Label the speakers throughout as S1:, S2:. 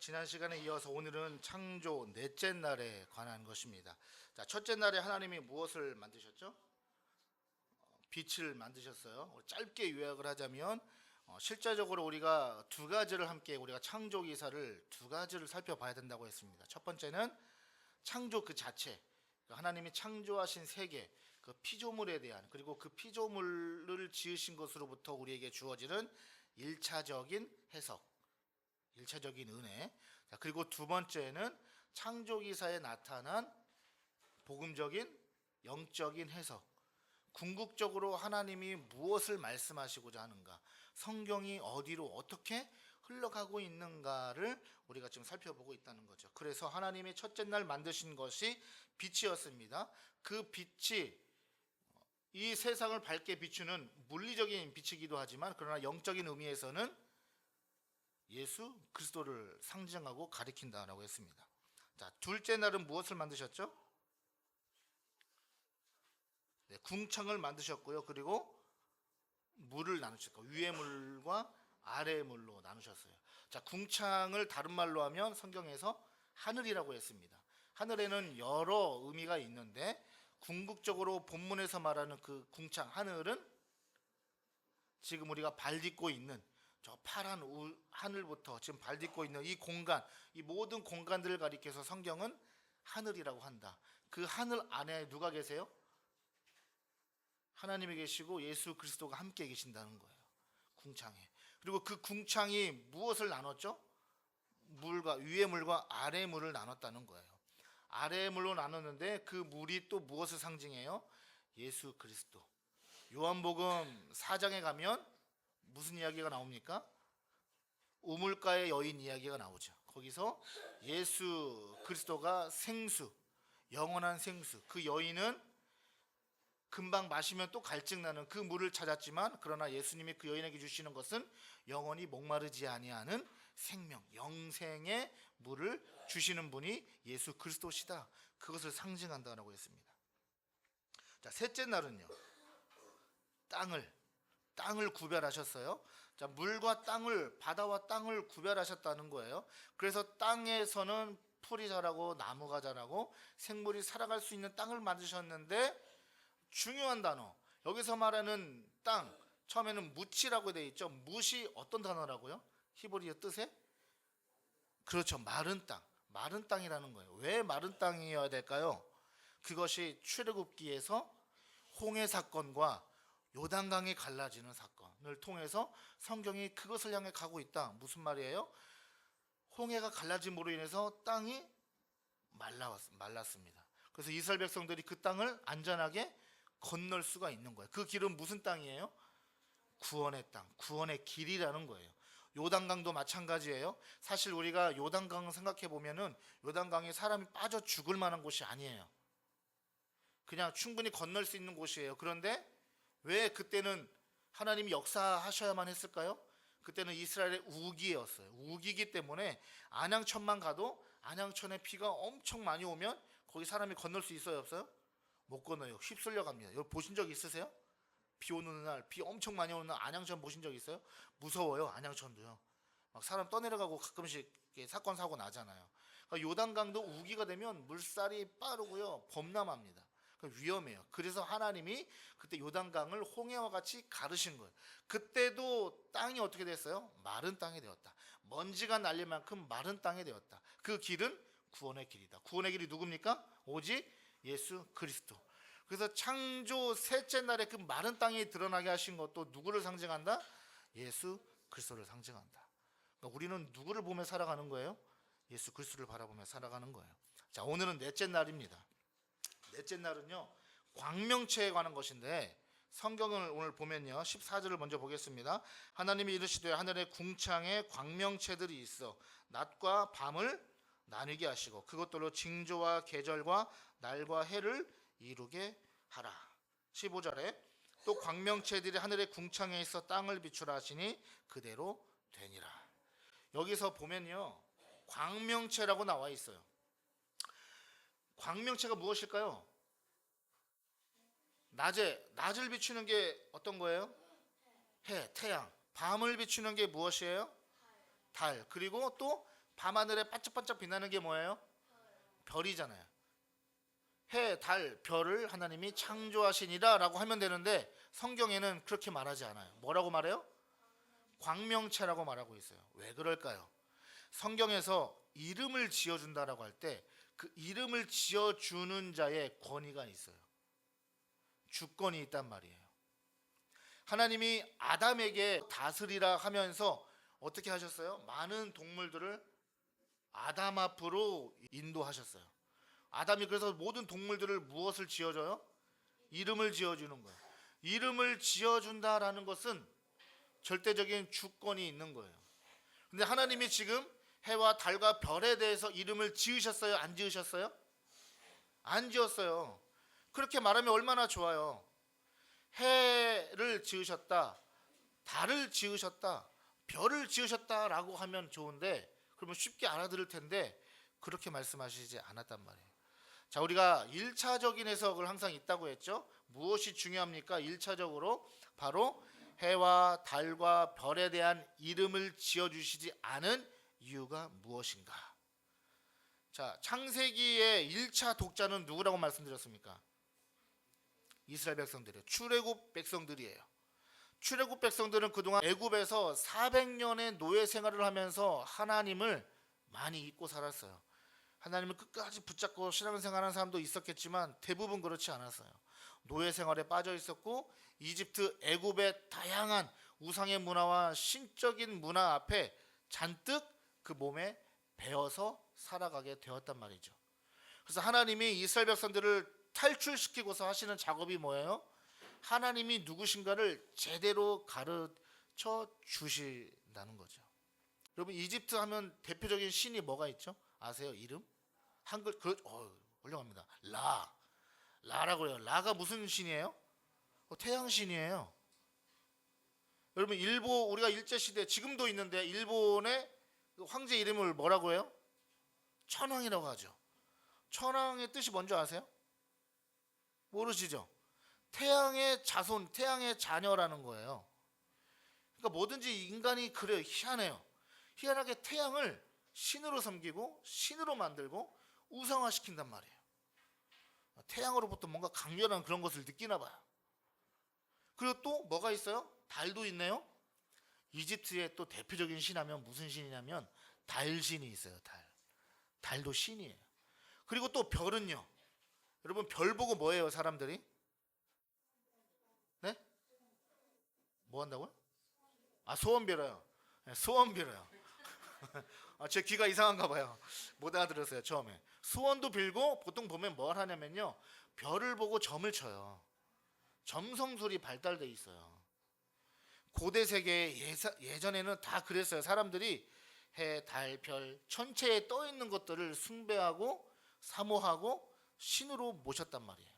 S1: 지난 시간에 이어서 오늘은 창조 넷째 날에 관한 것입니다. 자, 첫째 날에 하나님이 무엇을 만드셨죠? 어, 빛을 만드셨어요. 짧게 요약을 하자면 어, 실제적으로 우리가 두 가지를 함께 우리가 창조 기사를 두 가지를 살펴봐야 된다고 했습니다. 첫 번째는 창조 그 자체, 그 하나님이 창조하신 세계, 그 피조물에 대한 그리고 그 피조물을 지으신 것으로부터 우리에게 주어지는 일차적인 해석. 일차적인 은혜. 자, 그리고 두 번째는 창조 기사에 나타난 복음적인 영적인 해석. 궁극적으로 하나님이 무엇을 말씀하시고자 하는가? 성경이 어디로 어떻게 흘러가고 있는가를 우리가 지금 살펴보고 있다는 거죠. 그래서 하나님이 첫째 날 만드신 것이 빛이었습니다. 그 빛이 이 세상을 밝게 비추는 물리적인 빛이기도 하지만 그러나 영적인 의미에서는 예수 그리스도를 상징하고 가리킨다라고 했습니다. 자, 둘째 날은 무엇을 만드셨죠? 네, 궁창을 만드셨고요. 그리고 물을 나누셨고 위의 물과 아래의 물로 나누셨어요. 자, 궁창을 다른 말로 하면 성경에서 하늘이라고 했습니다. 하늘에는 여러 의미가 있는데 궁극적으로 본문에서 말하는 그 궁창 하늘은 지금 우리가 발 딛고 있는 저 파란 우, 하늘부터 지금 발 딛고 있는 이 공간, 이 모든 공간들을 가리켜서 성경은 하늘이라고 한다. 그 하늘 안에 누가 계세요? 하나님이 계시고 예수 그리스도가 함께 계신다는 거예요. 궁창에. 그리고 그 궁창이 무엇을 나눴죠? 물과 위의 물과 아래의 물을 나눴다는 거예요. 아래의 물로 나눴는데 그 물이 또 무엇을 상징해요? 예수 그리스도. 요한복음 4장에 가면 무슨 이야기가 나옵니까? 우물가의 여인 이야기가 나오죠. 거기서 예수 그리스도가 생수, 영원한 생수. 그 여인은 금방 마시면 또 갈증 나는 그 물을 찾았지만 그러나 예수님이 그 여인에게 주시는 것은 영원히 목마르지 아니하는 생명, 영생의 물을 주시는 분이 예수 그리스도시다. 그것을 상징한다라고 했습니다. 자, 셋째 날은요. 땅을 땅을 구별하셨어요. 자, 물과 땅을 바다와 땅을 구별하셨다는 거예요. 그래서 땅에서는 풀이 자라고 나무가 자라고 생물이 살아갈 수 있는 땅을 만드셨는데 중요한 단어. 여기서 말하는 땅 처음에는 무치라고 되어 있죠. 무시 어떤 단어라고요? 히브리어 뜻에? 그렇죠. 마른 땅. 마른 땅이라는 거예요. 왜 마른 땅이어야 될까요? 그것이 출애굽기에서 홍해 사건과 요단강이 갈라지는 사건을 통해서 성경이 그것을 향해 가고 있다. 무슨 말이에요? 홍해가 갈라짐으로 인해서 땅이 말라왔, 말랐습니다. 그래서 이스라엘 백성들이 그 땅을 안전하게 건널 수가 있는 거예요. 그 길은 무슨 땅이에요? 구원의 땅, 구원의 길이라는 거예요. 요단강도 마찬가지예요. 사실 우리가 요단강을 생각해 보면은 요단강이 사람이 빠져 죽을 만한 곳이 아니에요. 그냥 충분히 건널 수 있는 곳이에요. 그런데 왜 그때는 하나님이 역사하셔야만 했을까요? 그때는 이스라엘의 우기였어요. 우기기 때문에 안양천만 가도 안양천에 비가 엄청 많이 오면 거기 사람이 건널 수 있어요, 없어요? 못 건너요. 휩쓸려 갑니다. 여러분 보신 적 있으세요? 비 오는 날, 비 엄청 많이 오는 날 안양천 보신 적 있어요? 무서워요, 안양천도요. 막 사람 떠내려가고 가끔씩 사건 사고 나잖아요. 그러니까 요단강도 우기가 되면 물살이 빠르고요, 범람합니다. 그러니까 위험해요. 그래서 하나님이 그때 요단강을 홍해와 같이 가르신 거예요. 그때도 땅이 어떻게 됐어요? 마른 땅이 되었다. 먼지가 날릴 만큼 마른 땅이 되었다. 그 길은 구원의 길이다. 구원의 길이 누굽니까? 오직 예수 그리스도. 그래서 창조 셋째 날에 그 마른 땅이 드러나게 하신 것도 누구를 상징한다? 예수 그리스도를 상징한다. 그러니까 우리는 누구를 보며 살아가는 거예요? 예수 그리스도를 바라보며 살아가는 거예요. 자, 오늘은 넷째 날입니다. 넷째 날은요 광명체에 관한 것인데 성경을 오늘 보면요 14절을 먼저 보겠습니다. 하나님이 이르시되 하늘의 궁창에 광명체들이 있어 낮과 밤을 나누게 하시고 그것들로 징조와 계절과 날과 해를 이루게 하라. 15절에 또 광명체들이 하늘의 궁창에 있어 땅을 비추라 하시니 그대로 되니라. 여기서 보면요 광명체라고 나와 있어요 광명체가 무엇일까요? 낮에 낮을 비추는 게 어떤 거예요? 해, 태양. 밤을 비추는 게 무엇이에요? 달. 그리고 또 밤하늘에 반짝반짝 빛나는 게 뭐예요? 별이잖아요. 해, 달, 별을 하나님이 창조하시니라라고 하면 되는데 성경에는 그렇게 말하지 않아요. 뭐라고 말해요? 광명체라고 말하고 있어요. 왜 그럴까요? 성경에서 이름을 지어준다라고 할 때 그 이름을 지어 주는 자의 권위가 있어요. 주권이 있단 말이에요. 하나님이 아담에게 다스리라 하면서 어떻게 하셨어요? 많은 동물들을 아담 앞으로 인도하셨어요. 아담이 그래서 모든 동물들을 무엇을 지어줘요? 이름을 지어주는 거예요. 이름을 지어준다라는 것은 절대적인 주권이 있는 거예요. 근데 하나님이 지금 해와 달과 별에 대해서 이름을 지으셨어요? 안 지으셨어요? 안 지었어요. 그렇게 말하면 얼마나 좋아요. 해를 지으셨다. 달을 지으셨다. 별을 지으셨다라고 하면 좋은데 그러면 쉽게 알아들을 텐데 그렇게 말씀하시지 않았단 말이에요. 자, 우리가 1차적인 해석을 항상 있다고 했죠. 무엇이 중요합니까? 1차적으로 바로 해와 달과 별에 대한 이름을 지어 주시지 않은 이유가 무엇인가? 자, 창세기의 1차 독자는 누구라고 말씀드렸습니까? 이스라엘 백성들이에요. 출애굽 백성들이에요. 출애굽 백성들은 그동안 애굽에서 400년의 노예 생활을 하면서 하나님을 많이 잊고 살았어요. 하나님을 끝까지 붙잡고 신앙 생활하는 사람도 있었겠지만 대부분 그렇지 않았어요. 노예 생활에 빠져 있었고 이집트 애굽의 다양한 우상의 문화와 신적인 문화 앞에 잔뜩 그 몸에 배어서 살아가게 되었단 말이죠. 그래서 하나님이 이스라엘 백성들을 탈출시키고서 하시는 작업이 뭐예요? 하나님이 누구신가를 제대로 가르쳐 주신다는 거죠. 여러분 이집트 하면 대표적인 신이 뭐가 있죠? 아세요? 이름? 한글 그 어, 훌륭합니다. 라. 라라고 해요. 라가 무슨 신이에요? 어, 태양 신이에요. 여러분 일본 우리가 일제 시대 지금도 있는데 일본의 그 황제 이름을 뭐라고 해요? 천황이라고 하죠. 천황의 뜻이 뭔지 아세요? 모르시죠? 태양의 자손, 태양의 자녀라는 거예요. 그러니까 뭐든지 인간이 그래요. 희한해요. 희한하게 태양을 신으로 섬기고 신으로 만들고 우상화시킨단 말이에요. 태양으로부터 뭔가 강렬한 그런 것을 느끼나 봐요. 그리고 또 뭐가 있어요? 달도 있네요. 이집트의 또 대표적인 신하면 무슨 신이냐면 달 신이 있어요. 달. 달도 신이에요. 그리고 또 별은요. 여러분 별 보고 뭐해요 사람들이? 네? 뭐 한다고요? 아 소원 빌어요. 네, 소원 빌어요. 아, 제 귀가 이상한가 봐요. 못 알아들었어요 처음에. 소원도 빌고 보통 보면 뭘 하냐면요. 별을 보고 점을 쳐요. 점성술이 발달돼 있어요. 고대 세계 예사, 예전에는 다 그랬어요. 사람들이 해, 달, 별, 천체에 떠 있는 것들을 숭배하고 사모하고 신으로 모셨단 말이에요.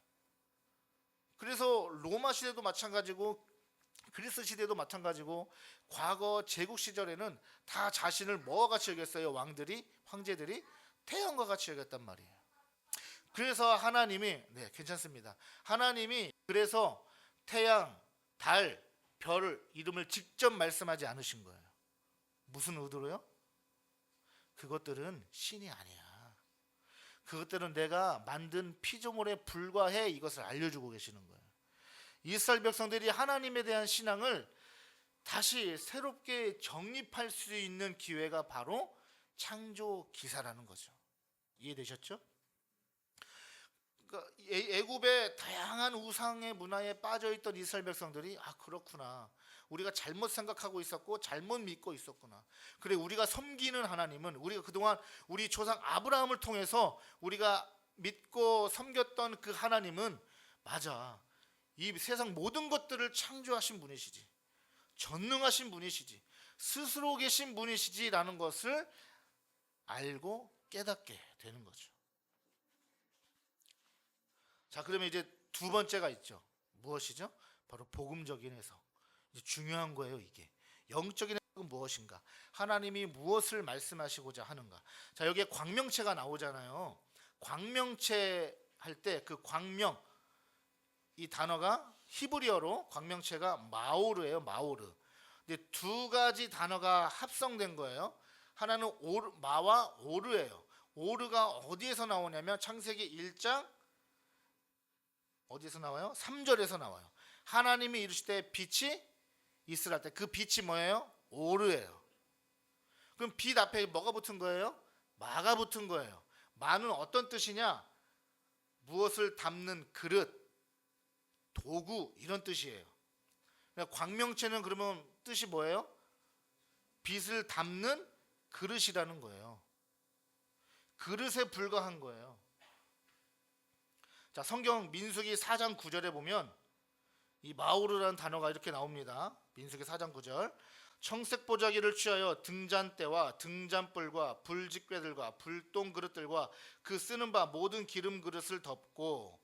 S1: 그래서 로마 시대도 마찬가지고 그리스 시대도 마찬가지고 과거 제국 시절에는 다 자신을 뭐와 같이 여겼어요? 왕들이 황제들이 태양과 같이 여겼단 말이에요. 그래서 하나님이 네 괜찮습니다. 하나님이 그래서 태양, 달, 별 이름을 직접 말씀하지 않으신 거예요. 무슨 의도로요? 그것들은 신이 아니야. 그것들은 내가 만든 피조물에 불과해 이것을 알려주고 계시는 거예요. 이스라엘 백성들이 하나님에 대한 신앙을 다시 새롭게 정립할 수 있는 기회가 바로 창조 기사라는 거죠. 이해되셨죠? 그러니까 애- 애굽의 다양한 우상의 문화에 빠져 있던 이스라엘 백성들이 아 그렇구나. 우리가 잘못 생각하고 있었고 잘못 믿고 있었구나. 그래 우리가 섬기는 하나님은 우리가 그동안 우리 조상 아브라함을 통해서 우리가 믿고 섬겼던 그 하나님은 맞아. 이 세상 모든 것들을 창조하신 분이시지. 전능하신 분이시지. 스스로 계신 분이시지라는 것을 알고 깨닫게 되는 거죠. 자, 그러면 이제 두 번째가 있죠. 무엇이죠? 바로 복음적인 해석. 이제 중요한 거예요, 이게. 영적인 해석은 무엇인가? 하나님이 무엇을 말씀하시고자 하는가? 자, 여기에 광명체가 나오잖아요. 광명체 할 때 그 광명 이 단어가 히브리어로 광명체가 마오르예요, 마오르. 근데 두 가지 단어가 합성된 거예요. 하나는 오르, 마와 오르예요. 오르가 어디에서 나오냐면 창세기 1장 어디에서 나와요? 3절에서 나와요. 하나님이 이르시되 빛이 있으라 때 그 빛이 뭐예요? 오르예요. 그럼 빛 앞에 뭐가 붙은 거예요? 마가 붙은 거예요. 마는 어떤 뜻이냐? 무엇을 담는 그릇, 도구 이런 뜻이에요. 그러니까 광명체는 그러면 뜻이 뭐예요? 빛을 담는 그릇이라는 거예요. 그릇에 불과한 거예요. 자, 성경 민수기 4장 9절에 보면 이 마우르라는 단어가 이렇게 나옵니다. 민수기 4장 9절. 청색 보자기를 취하여 등잔대와 등잔불과 불직궤들과 불똥 그릇들과 그 쓰는 바 모든 기름 그릇을 덮고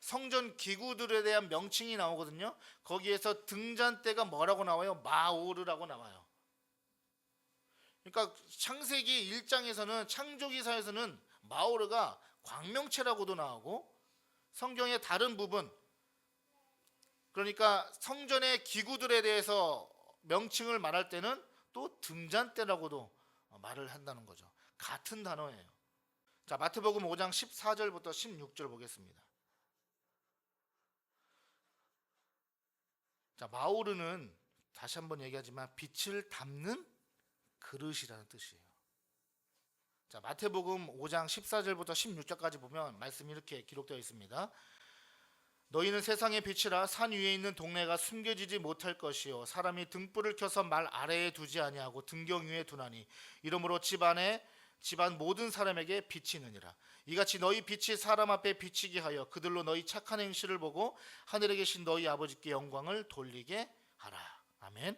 S1: 성전 기구들에 대한 명칭이 나오거든요. 거기에서 등잔대가 뭐라고 나와요? 마오르라고 나와요. 그러니까 창세기 1장에서는 창조기사에서는 마오르가 광명체라고도 나오고 성경의 다른 부분 그러니까 성전의 기구들에 대해서 명칭을 말할 때는 또 등잔대라고도 말을 한다는 거죠. 같은 단어예요. 자, 마태복음 5장 14절부터 16절 보겠습니다. 자, 마오르는 다시 한번 얘기하지만 빛을 담는 그릇이라는 뜻이에요. 자, 마태복음 5장 14절부터 16절까지 보면 말씀이 이렇게 기록되어 있습니다. 너희는 세상의 빛이라 산 위에 있는 동네가 숨겨지지 못할 것이요. 사람이 등불을 켜서 말 아래에 두지 아니하고 등경 위에 두나니 이러므로 집안에 집안 모든 사람에게 비치느니라. 이같이 너희 빛이 사람 앞에 비치게 하여 그들로 너희 착한 행실을 보고 하늘에 계신 너희 아버지께 영광을 돌리게 하라. 아멘.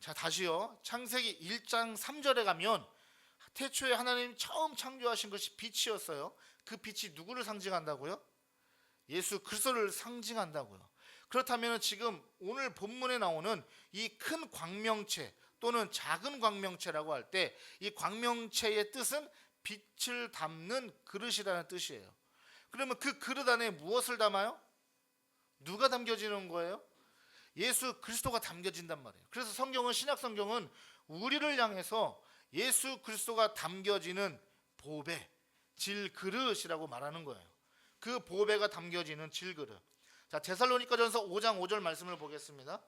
S1: 자 다시요. 창세기 1장 3절에 가면 태초에 하나님 처음 창조하신 것이 빛이었어요 그 빛이 누구를 상징한다고요? 예수 그리스도를 상징한다고요. 그렇다면 지금 오늘 본문에 나오는 이 큰 광명체 또는 작은 광명체라고 할 때 이 광명체의 뜻은 빛을 담는 그릇이라는 뜻이에요. 그러면 그 그릇 안에 무엇을 담아요? 누가 담겨지는 거예요? 예수 그리스도가 담겨진단 말이에요. 그래서 성경은 신약 성경은 우리를 향해서 예수 그리스도가 담겨지는 보배, 질 그릇이라고 말하는 거예요. 그 보배가 담겨지는 질그릇. 자, 데살로니가전서 5장 5절 말씀을 보겠습니다.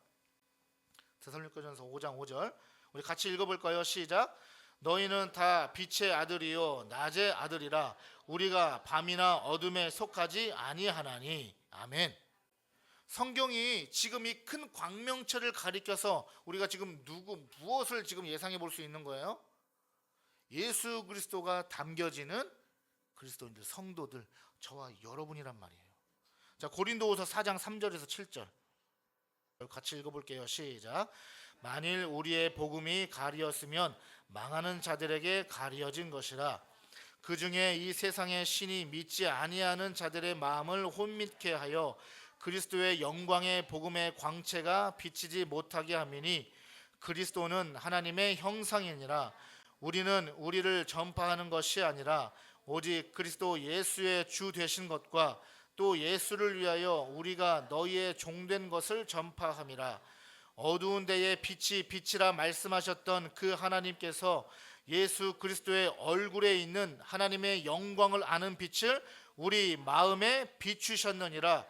S1: 데살로니가전서 5장 5절. 우리 같이 읽어 볼까요? 시작. 너희는 다 빛의 아들이요 낮의 아들이라 우리가 밤이나 어둠에 속하지 아니하나니. 아멘. 성경이 지금 이 큰 광명체를 가리켜서 우리가 지금 누구 무엇을 지금 예상해 볼 수 있는 거예요? 예수 그리스도가 담겨지는 그리스도인들 성도들 저와 여러분이란 말이에요. 자 고린도후서 4장 3절에서 7절 같이 읽어 볼게요. 시작. 만일 우리의 복음이 가리었으면 망하는 자들에게 가리어진 것이라. 그 중에 이 세상의 신이 믿지 아니하는 자들의 마음을 혼미케 하여 그리스도의 영광의 복음의 광채가 비치지 못하게 함이니 그리스도는 하나님의 형상이니라. 우리는 우리를 전파하는 것이 아니라 오직 그리스도 예수의 주 되신 것과 또 예수를 위하여 우리가 너희의 종된 것을 전파함이라. 어두운 데에 빛이 빛이라 말씀하셨던 그 하나님께서 예수 그리스도의 얼굴에 있는 하나님의 영광을 아는 빛을 우리 마음에 비추셨느니라.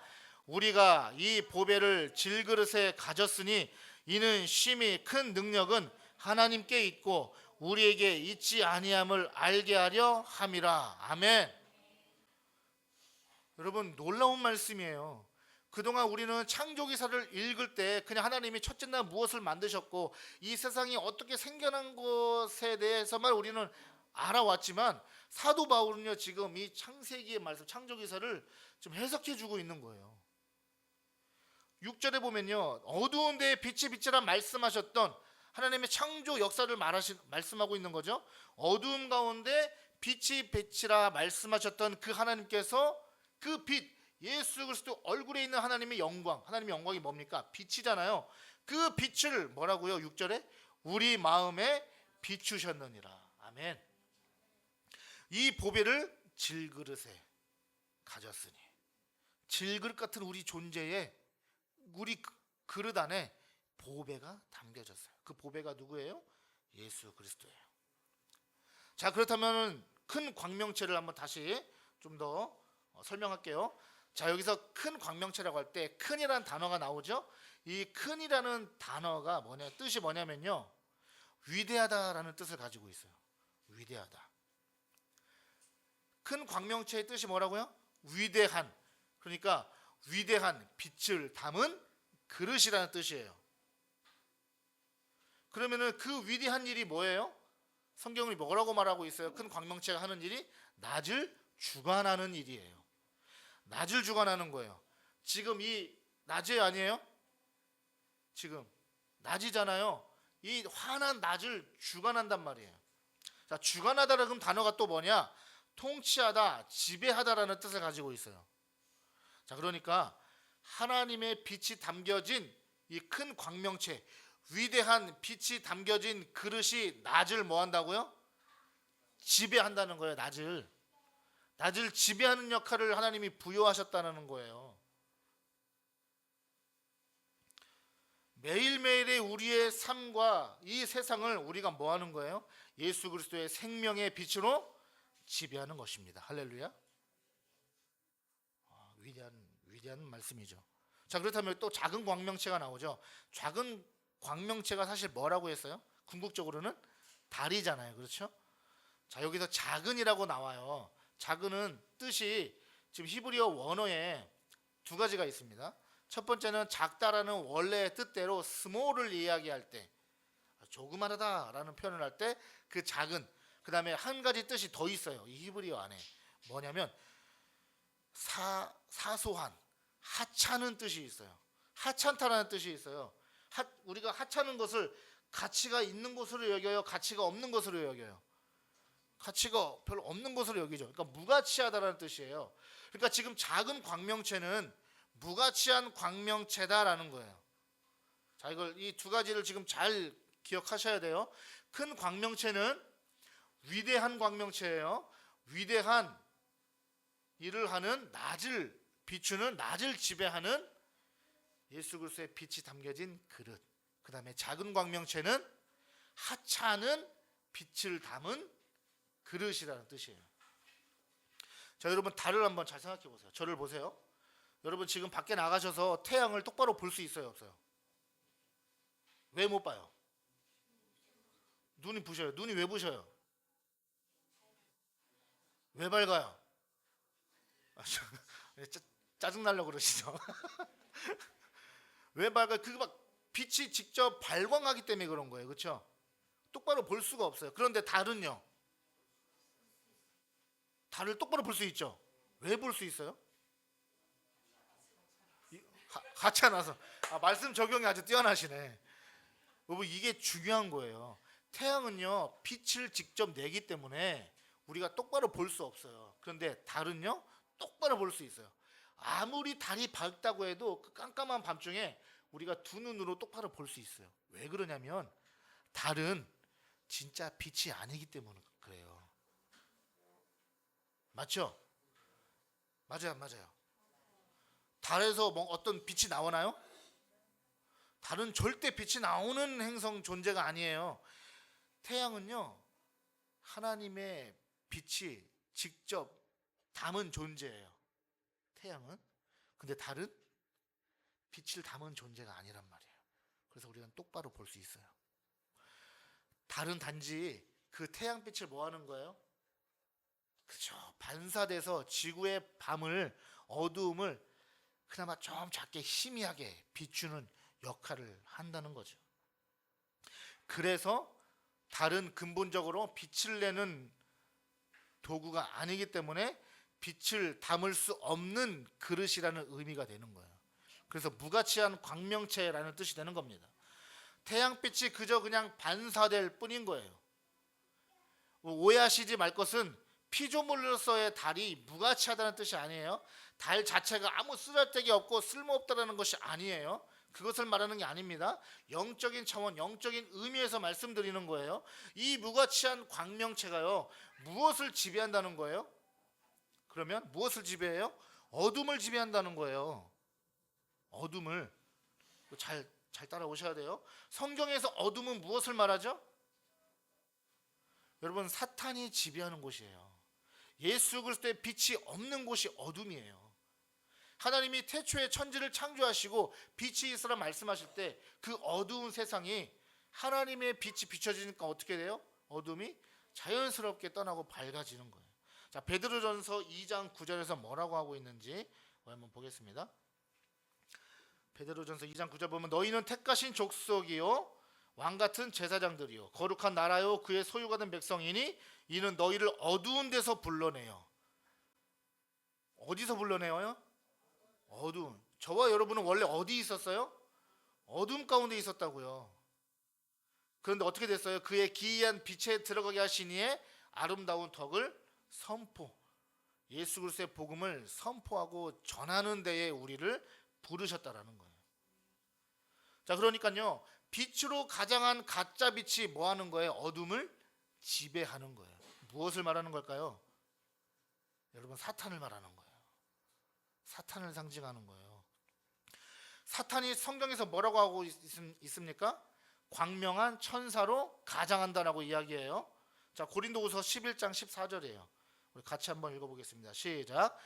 S1: 우리가 이 보배를 질그릇에 가졌으니 이는 심히 큰 능력은 하나님께 있고 우리에게 있지 아니함을 알게 하려 함이라. 아멘. 여러분 놀라운 말씀이에요. 그동안 우리는 창조기사를 읽을 때 그냥 하나님이 첫째 날 무엇을 만드셨고 이 세상이 어떻게 생겨난 것에 대해서만 우리는 알아왔지만 사도 바울은요 지금 이 창세기의 말씀 창조기사를 좀 해석해 주고 있는 거예요. 6절에 보면요 어두운 데에 빛이 빛이라 말씀하셨던 하나님의 창조 역사를 말하시, 말씀하고 있는 거죠. 어두움 가운데 빛이 빛이라 말씀하셨던 그 하나님께서 그 빛, 예수 그리스도 얼굴에 있는 하나님의 영광, 하나님의 영광이 뭡니까? 빛이잖아요. 그 빛을 뭐라고요? 6절에 우리 마음에 비추셨느니라. 아멘. 이 보배를 질그릇에 가졌으니 질그릇 같은 우리 존재에 우리 그 그릇 안에 보배가 담겨졌어요. 그 보배가 누구예요? 예수 그리스도예요. 자 그렇다면 큰 광명체를 한번 다시 좀 더 설명할게요. 자 여기서 큰 광명체라고 할 때 큰이라는 단어가 나오죠. 이 큰이라는 단어가 뭐냐 뜻이 뭐냐면요 위대하다라는 뜻을 가지고 있어요. 위대하다. 큰 광명체의 뜻이 뭐라고요? 위대한. 그러니까 위대한 빛을 담은 그릇이라는 뜻이에요. 그러면은 그 위대한 일이 뭐예요? 성경이 뭐라고 말하고 있어요? 큰 광명체가 하는 일이 낮을 주관하는 일이에요. 낮을 주관하는 거예요. 지금 이 낮이 아니에요? 지금 낮이잖아요. 이 환한 낮을 주관한단 말이에요. 자, 주관하다라는 단어가 또 뭐냐? 통치하다, 지배하다라는 뜻을 가지고 있어요. 자, 그러니까 하나님의 빛이 담겨진 이 큰 광명체, 위대한 빛이 담겨진 그릇이 낮을 뭐 한다고요? 지배한다는 거예요, 낮을. 낮을 지배하는 역할을 하나님이 부여하셨다는 거예요. 매일매일의 우리의 삶과 이 세상을 우리가 뭐 하는 거예요? 예수 그리스도의 생명의 빛으로 지배하는 것입니다. 할렐루야. 아, 위대한 위대한 말씀이죠. 자 그렇다면 또 작은 광명체가 나오죠. 작은 광명체가 사실 뭐라고 했어요? 궁극적으로는 달이잖아요. 그렇죠? 자 여기서 작은이라고 나와요. 작은은 뜻이 지금 히브리어 원어에 두 가지가 있습니다. 첫 번째는 작다라는 원래의 뜻대로 스몰을 이야기할 때 조그마하다라는 표현을 할 때 그 작은 그 다음에 한 가지 뜻이 더 있어요. 이 히브리어 안에 뭐냐면 사 사소한 하찮은 뜻이 있어요. 하찮다라는 뜻이 있어요. 하, 우리가 하찮은 것을 가치가 있는 것으로 여겨요. 가치가 없는 것으로 여겨요. 가치가 별로 없는 것으로 여기죠. 그러니까 무가치하다라는 뜻이에요. 그러니까 지금 작은 광명체는 무가치한 광명체다라는 거예요. 자, 이걸 이 두 가지를 지금 잘 기억하셔야 돼요. 큰 광명체는 위대한 광명체예요. 위대한 일을 하는 낮을 비추는 낮을 지배하는 예수 그리스도의 빛이 담겨진 그릇. 그 다음에 작은 광명체는 하찮은 빛을 담은 그릇이라는 뜻이에요. 자, 여러분 달을 한번 잘 생각해 보세요. 저를 보세요. 여러분 지금 밖에 나가셔서 태양을 똑바로 볼 수 있어요, 없어요? 왜 못 봐요? 눈이 부셔요. 눈이 왜 부셔요? 왜 밝아요? 아, 짜증 날려 그러시죠? 왜 밝아? 그게 막 빛이 직접 발광하기 때문에 그런 거예요, 그렇죠? 똑바로 볼 수가 없어요. 그런데 달은요? 달을 똑바로 볼 수 있죠. 왜 볼 수 있어요? 이- 가- 같이 나서 아, 말씀 적용이 아주 뛰어나시네. 여러분 이게 중요한 거예요. 태양은요 빛을 직접 내기 때문에 우리가 똑바로 볼 수 없어요. 그런데 달은요 똑바로 볼 수 있어요. 아무리 달이 밝다고 해도 그 깜깜한 밤중에 우리가 두 눈으로 똑바로 볼 수 있어요. 왜 그러냐면 달은 진짜 빛이 아니기 때문에 그래요. 맞죠? 맞아요, 안 맞아요. 달에서 뭐 어떤 빛이 나오나요? 달은 절대 빛이 나오는 행성 존재가 아니에요. 태양은요, 하나님의 빛이 직접 담은 존재예요. 태양은. 근데 달은 빛을 담은 존재가 아니란 말이에요. 그래서 우리는 똑바로 볼 수 있어요. 달은 단지 그 태양빛을 뭐 하는 거예요? 그렇죠. 반사돼서 지구의 밤을 어두움을 그나마 좀 작게 희미하게 비추는 역할을 한다는 거죠. 그래서 달은 근본적으로 빛을 내는 도구가 아니기 때문에 빛을 담을 수 없는 그릇이라는 의미가 되는 거예요. 그래서 무가치한 광명체라는 뜻이 되는 겁니다. 태양빛이 그저 그냥 반사될 뿐인 거예요. 오해하시지 말 것은 피조물로서의 달이 무가치하다는 뜻이 아니에요. 달 자체가 아무 쓰잘데기 없고 쓸모없다라는 것이 아니에요. 그것을 말하는 게 아닙니다. 영적인 차원, 영적인 의미에서 말씀드리는 거예요. 이 무가치한 광명체가요. 무엇을 지배한다는 거예요? 그러면 무엇을 지배해요? 어둠을 지배한다는 거예요. 어둠을 잘, 잘 따라오셔야 돼요. 성경에서 어둠은 무엇을 말하죠? 여러분 사탄이 지배하는 곳이에요. 예수 그리스도의 빛이 없는 곳이 어둠이에요. 하나님이 태초에 천지를 창조하시고 빛이 있으라 말씀하실 때 그 어두운 세상이 하나님의 빛이 비춰지니까 어떻게 돼요? 어둠이 자연스럽게 떠나고 밝아지는 거예요. 자, 베드로전서 2장 9절에서 뭐라고 하고 있는지 한번 보겠습니다. 베드로전서 2장 9절 보면 너희는 택하신 족속이요 왕 같은 제사장들이요 거룩한 나라요 그의 소유가 된 백성이니 이는 너희를 어두운 데서 불러내요. 어디서 불러내요? 어두운. 저와 여러분은 원래 어디 있었어요? 어둠 가운데 있었다고요. 그런데 어떻게 됐어요? 그의 기이한 빛에 들어가게 하시니에 아름다운 덕을 선포. 예수 그리스도의 복음을 선포하고 전하는 데에 우리를 부르셨다라는 거예요. 자, 그러니까요. 빛으로 가장한 가짜 빛이 뭐 하는 거예요? 어둠을 지배하는 거예요. 무엇을 말하는 걸까요? 여러분 사탄을 말하는 거예요. 사탄을 상징하는 거예요. 사탄이 성경에서 뭐라고 하고 있, 있습니까? 광명한 천사로 가장한다라고 이야기해요. 자, 고린도후서 11장 14절이에요. 우리 같이 한번 읽어보겠습니다. 시작.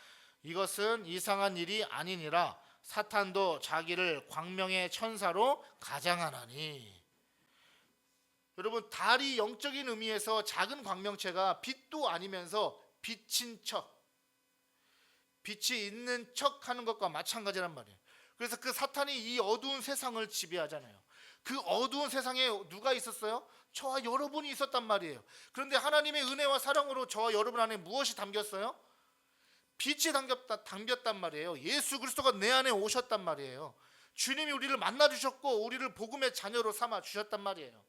S1: 이것은 이상한 일이 아니니라 사탄도 자기를 광명의 천사로 가장하나니. 여러분 달이 영적인 의미에서 작은 광명체가 빛도 아니면서 빛인 척, 빛이 있는 척 하는 것과 마찬가지란 말이에요. 그래서 그 사탄이 이 어두운 세상을 지배하잖아요. 그 어두운 세상에 누가 있었어요? 저와 여러분이 있었단 말이에요. 그런데 하나님의 은혜와 사랑으로 저와 여러분 안에 무엇이 담겼어요? 빛이 담겼다, 담겼단 말이에요. 예수 그리스도가 내 안에 오셨단 말이에요. 주님이 우리를 만나 주셨고 우리를 복음의 자녀로 삼아 주셨단 말이에요.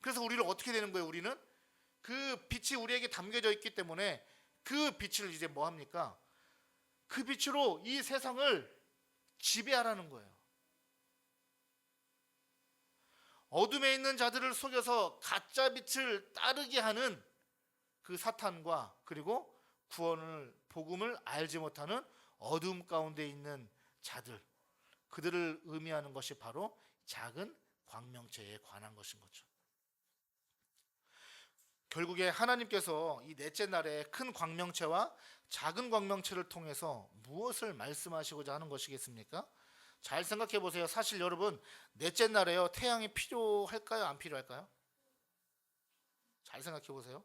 S1: 그래서 우리를 어떻게 되는 거예요? 우리는 그 빛이 우리에게 담겨져 있기 때문에 그 빛을 이제 뭐 합니까? 그 빛으로 이 세상을 지배하라는 거예요. 어둠에 있는 자들을 속여서 가짜 빛을 따르게 하는 그 사탄과 그리고 구원을 복음을 알지 못하는 어둠 가운데 있는 자들 그들을 의미하는 것이 바로 작은 광명체에 관한 것인 거죠. 결국에 하나님께서 이 넷째 날에 큰 광명체와 작은 광명체를 통해서 무엇을 말씀하시고자 하는 것이겠습니까? 잘 생각해 보세요. 사실 여러분 넷째 날에요 태양이 필요할까요? 안 필요할까요? 잘 생각해 보세요.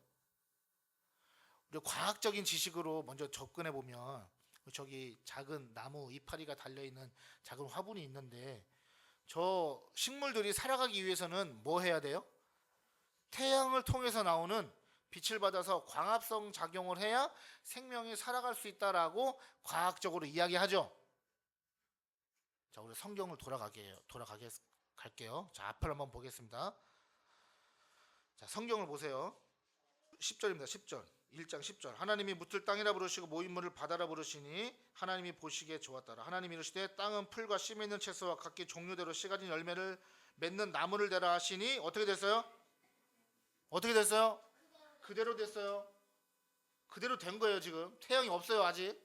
S1: 우리 과학적인 지식으로 먼저 접근해 보면 저기 작은 나무 이파리가 달려 있는 작은 화분이 있는데 저 식물들이 살아가기 위해서는 뭐 해야 돼요? 태양을 통해서 나오는 빛을 받아서 광합성 작용을 해야 생명이 살아갈 수 있다라고 과학적으로 이야기하죠. 자, 우리 성경을 돌아가게 돌아가게 갈게요. 자, 앞을 한번 보겠습니다. 자, 성경을 보세요. 10절입니다. 10절. 1장 10절. 하나님이 묻을 땅이라 부르시고 모인물을 바다라 부르시니 하나님이 보시기에 좋았더라. 하나님이 이르시되 땅은 풀과 씨 있는 채소와 각기 종류대로 씨 가진 열매를 맺는 나무를 대라 하시니 어떻게 됐어요? 어떻게 됐어요? 그대로 됐어요. 그대로 된 거예요, 지금. 태양이 없어요, 아직.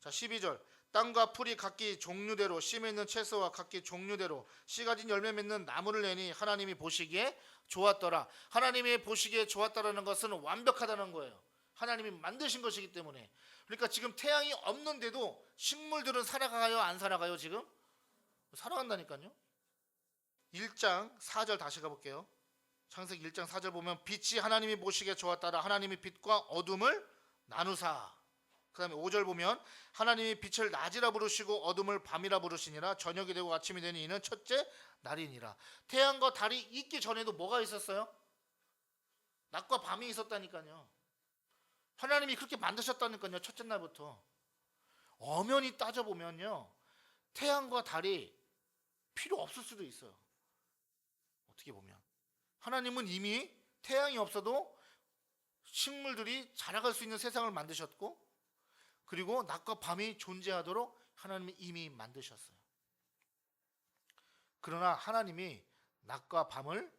S1: 자, 12절. 땅과 풀이 각기 종류대로 씨 맺는 채소와 각기 종류대로 씨 가 진 열매 맺는 나무를 내니 하나님이 보시기에 좋았더라. 하나님이 보시기에 좋았다라는 것은 완벽하다는 거예요. 하나님이 만드신 것이기 때문에. 그러니까 지금 태양이 없는데도 식물들은 살아가요, 안 살아가요, 지금? 살아간다니까요. 1장 4절 다시 가볼게요. 창세기 1장 4절 보면 빛이 하나님이 보시기에 좋았다라 하나님이 빛과 어둠을 나누사. 그 다음에 5절 보면 하나님이 빛을 낮이라 부르시고 어둠을 밤이라 부르시니라 저녁이 되고 아침이 되니 이는 첫째 날이니라. 태양과 달이 있기 전에도 뭐가 있었어요? 낮과 밤이 있었다니까요. 하나님이 그렇게 만드셨다니까요. 첫째 날부터. 엄연히 따져 보면요. 태양과 달이 필요 없을 수도 있어요. 어떻게 보면. 하나님은 이미 태양이 없어도 식물들이 자라갈 수 있는 세상을 만드셨고 그리고 낮과 밤이 존재하도록 하나님이 이미 만드셨어요. 그러나 하나님이 낮과 밤을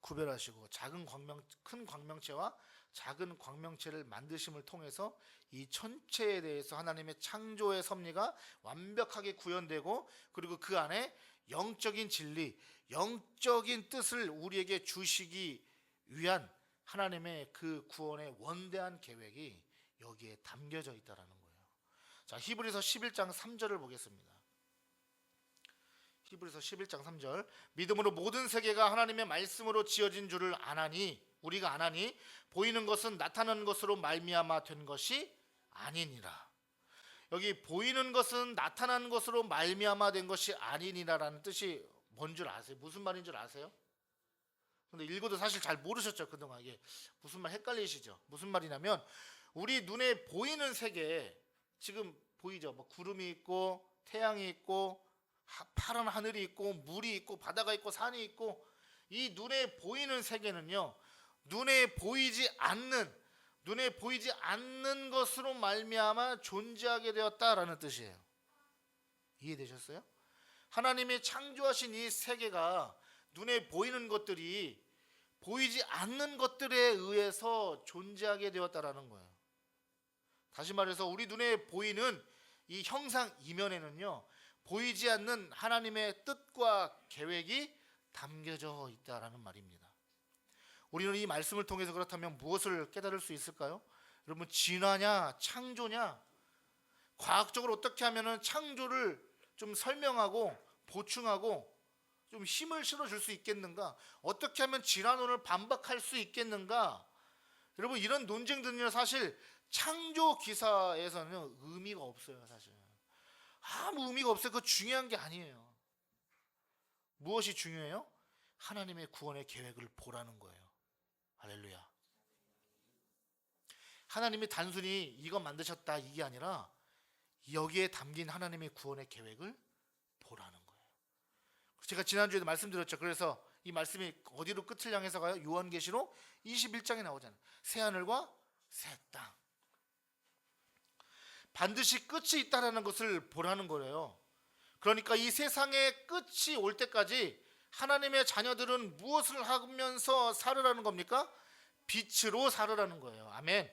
S1: 구별하시고 작은 광명 큰 광명체와 작은 광명체를 만드심을 통해서 이 천체에 대해서 하나님의 창조의 섭리가 완벽하게 구현되고 그리고 그 안에 영적인 진리, 영적인 뜻을 우리에게 주시기 위한 하나님의 그 구원의 원대한 계획이 여기에 담겨져 있다라는 거예요. 자, 히브리서 11장 3절을 보겠습니다. 히브리서 11장 3절 믿음으로 모든 세계가 하나님의 말씀으로 지어진 줄을 아나니 우리가 아나니 보이는 것은 나타나는 것으로 말미암아 된 것이 아니니라. 여기 보이는 것은 나타나는 것으로 말미암아 된 것이 아니니라라는 뜻이 뭔 줄 아세요? 무슨 말인 줄 아세요? 근데 읽어도 사실 잘 모르셨죠 그동안 이게 무슨 말 헷갈리시죠? 무슨 말이냐면 우리 눈에 보이는 세계 지금 보이죠? 뭐 구름이 있고 태양이 있고 하- 파란 하늘이 있고 물이 있고 바다가 있고 산이 있고 이 눈에 보이는 세계는요 눈에 보이지 않는 눈에 보이지 않는 것으로 말미암아 존재하게 되었다라는 뜻이에요. 이해되셨어요? 하나님이 창조하신 이 세계가 눈에 보이는 것들이 보이지 않는 것들에 의해서 존재하게 되었다라는 거예요. 다시 말해서 우리 눈에 보이는 이 형상 이면에는요 보이지 않는 하나님의 뜻과 계획이 담겨져 있다라는 말입니다. 우리는 이 말씀을 통해서 그렇다면 무엇을 깨달을 수 있을까요? 여러분 진화냐 창조냐 과학적으로 어떻게 하면은 창조를 좀 설명하고 보충하고 좀 힘을 실어줄 수 있겠는가? 어떻게 하면 진화론을 반박할 수 있겠는가? 여러분 이런 논쟁들은요 사실 창조 기사에서는 의미가 없어요 사실 아무 의미가 없어요. 그거 중요한 게 아니에요. 무엇이 중요해요? 하나님의 구원의 계획을 보라는 거예요. 할렐루야. 하나님이 단순히 이거 만드셨다 이게 아니라 여기에 담긴 하나님의 구원의 계획을 보라는 거예요. 제가 지난주에도 말씀드렸죠. 그래서 이 말씀이 어디로 끝을 향해서 가요? 요한계시록 21장에 나오잖아요. 새 하늘과 새 땅. 반드시 끝이 있다라는 것을 보라는 거예요. 그러니까 이 세상의 끝이 올 때까지 하나님의 자녀들은 무엇을 하면서 살으라는 겁니까? 빛으로 살으라는 거예요. 아멘.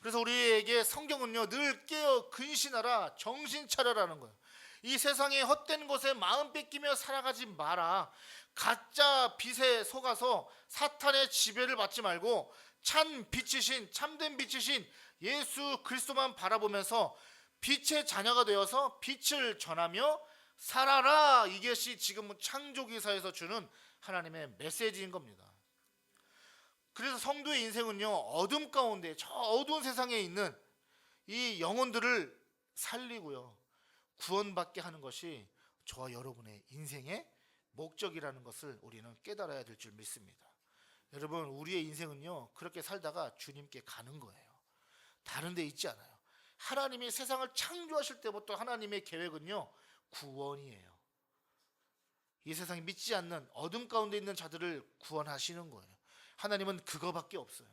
S1: 그래서 우리에게 성경은요 늘 깨어 근신하라 정신 차려라는 거예요. 이 세상의 헛된 것에 마음 뺏기며 살아가지 마라. 가짜 빛에 속아서 사탄의 지배를 받지 말고 찬 빛이신 참된 빛이신 예수 그리스도만 바라보면서 빛의 자녀가 되어서 빛을 전하며 살아라 이것이 지금 창조기사에서 주는 하나님의 메시지인 겁니다. 그래서 성도의 인생은요 어둠 가운데 저 어두운 세상에 있는 이 영혼들을 살리고요 구원받게 하는 것이 저와 여러분의 인생의 목적이라는 것을 우리는 깨달아야 될 줄 믿습니다. 여러분 우리의 인생은요 그렇게 살다가 주님께 가는 거예요. 다른 데 있지 않아요. 하나님이 세상을 창조하실 때부터 하나님의 계획은요 구원이에요. 이 세상에 믿지 않는 어둠 가운데 있는 자들을 구원하시는 거예요. 하나님은 그거밖에 없어요.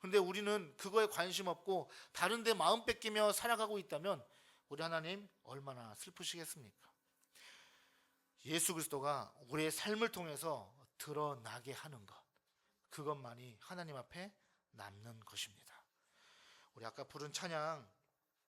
S1: 근데 우리는 그거에 관심 없고 다른 데 마음 뺏기며 살아가고 있다면 우리 하나님 얼마나 슬프시겠습니까? 예수 그리스도가 우리의 삶을 통해서 드러나게 하는 것 그것만이 하나님 앞에 남는 것입니다. 우리 아까 부른 찬양